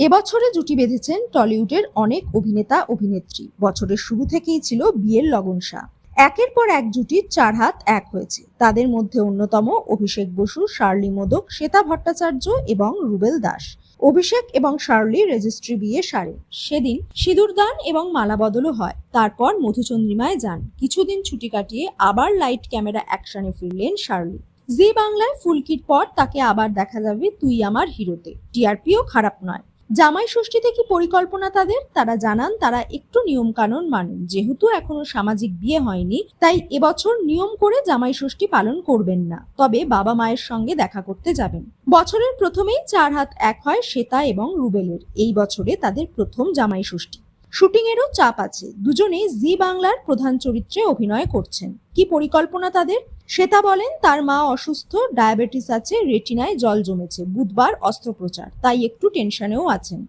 এবছরে জুটি বেঁধেছেন টলিউডের অনেক অভিনেতা অভিনেত্রী। বছরের শুরু থেকেই ছিল বিয়ের লগনসা একের পর এক জুটির চার হাত এক হয়েছে। তাদের মধ্যে অন্যতম অভিষেক বসু, শার্লি মোদক, শ্বেতা ভট্টাচার্য এবং রুবেল দাস। অভিষেক এবং শার্লি রেজিস্ট্রি বিয়ে সারে। সেদিন সিঁদুরদান এবং মালা বদলও হয়। তারপর মধুচন্দ্রিমায় যান। কিছুদিন ছুটি কাটিয়ে আবার লাইট ক্যামেরা অ্যাকশনে ফিরলেন শার্লি। জি বাংলায় ফুলকির পর তাকে আবার দেখা যাবে তুই আমার হিরোতে। টিআরপিও খারাপ নয়। জামাই ষষ্ঠীতে কি পরিকল্পনা তাদের? তারা জানান, তারা একটু নিয়ম কানুন মানেন। যেহেতু এখনও সামাজিক বিয়ে হয়নি, তাই এবছর নিয়ম করে জামাই ষষ্ঠী পালন করবেন না। তবে বাবা মায়ের সঙ্গে দেখা করতে যাবেন। বছরের প্রথমেই চার হাত এক হয় শ্বেতা এবং রুবেলের। এই বছরে তাদের প্রথম জামাই ষষ্ঠী। শুটিংয়েরও চাপ আছে। দুজনেই জি বাংলার প্রধান চরিত্রে অভিনয় করছেন। কি পরিকল্পনা তাদের? শ্বেতা বলেন, তার মা অসুস্থ, ডায়াবেটিস আছে, রেটিনায় জল জমেছে, বুধবার অস্ত্রোপচার, তাই একটু টেনশনেও আছেন।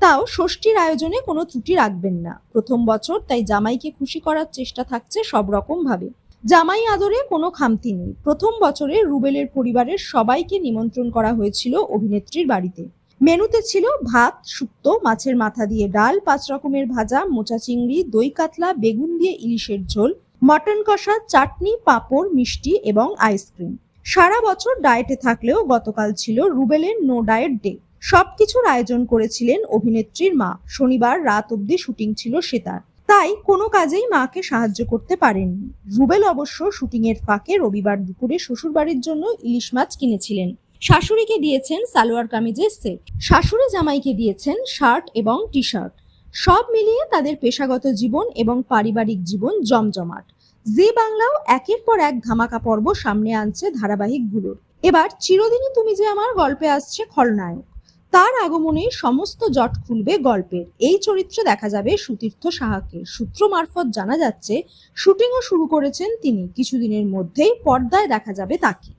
তাও ষষ্ঠীর আয়োজনে কোনো ত্রুটি রাখবেন না। প্রথম বছর, তাই জামাইকে খুশি করার চেষ্টা থাকছে সব রকম ভাবে জামাই আদরে কোনো খামতি নেই। প্রথম বছরে রুবেলের পরিবারের সবাইকে নিমন্ত্রণ করা হয়েছিল অভিনেত্রীর বাড়িতে। মেনুতে ছিল ভাত, শুক্তো, মাছের মাথা দিয়ে ডাল, পাঁচ রকমের ভাজা, মোচা চিংড়ি, দই কাতলা, বেগুন দিয়ে ইলিশের ঝোল, মটন কষা, চাটনি, পাঁপড়, মিষ্টি এবং আইসক্রিম। সারা বছর ডায়েটে থাকলেও গতকাল ছিল রুবেলের নো ডায়েট ডে। সবকিছুর আয়োজন করেছিলেন অভিনেত্রীর মা। শনিবার রাত অবধি শুটিং ছিল শ্বেতার তাই কোনো কাজেই মাকে সাহায্য করতে পারেননি। রুবেল অবশ্য শুটিংয়ের ফাঁকে রবিবার দুপুরে শ্বশুরবাড়ির জন্য ইলিশ মাছ কিনেছিলেন। শাশুড়িকে দিয়েছেন সালোয়ার কামিজের সেট। শাশুড়ি জামাইকে দিয়েছেন শার্ট এবং টি শার্ট সব মিলিয়ে তাদের পেশাগত জীবন এবং পারিবারিক জীবন জমজমাট। জি বাংলাও একের পর এক ধামাকা পর্ব সামনে আনছে ধারাবাহিকগুলোর এবার চিরদিনই তুমি যে আমার গল্পে আসছে খলনায়ক, তার আগমনে সমস্ত জট খুলবে গল্পের। এই চরিত্রে দেখা যাবে সুতীর্থ সাহাকে। সূত্র মারফত জানা যাচ্ছে, শুটিংও শুরু করেছেন তিনি। কিছুদিনের মধ্যেই পর্দায় দেখা যাবে তাকে।